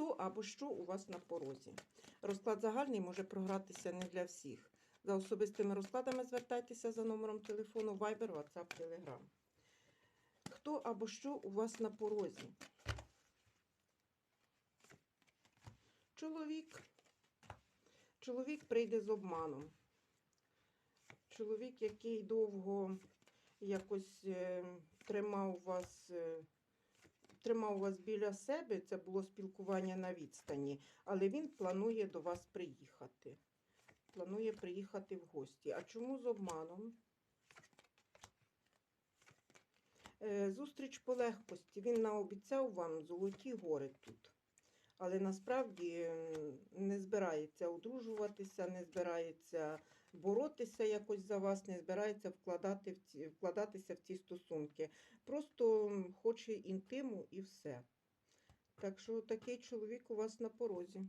Хто або що у вас на порозі? Розклад загальний може програтися не для всіх. За особистими розкладами звертайтеся за номером телефону Viber, WhatsApp, Telegram. Хто або що у вас на порозі? Чоловік. Чоловік прийде з обманом. Чоловік, який довго якось е, тримав вас, е, тримав вас біля себе, це було спілкування на відстані, але він планує до вас приїхати. Планує приїхати в гості. А чому з обманом? Е, Зустріч по легкості. Він наобіцяв вам золоті гори тут. Але насправді не збирається одружуватися, не збирається боротися якось за вас, не збирається вкладати в ці, вкладатися в ці стосунки. Просто хоче інтиму і все. Так що такий чоловік у вас на порозі.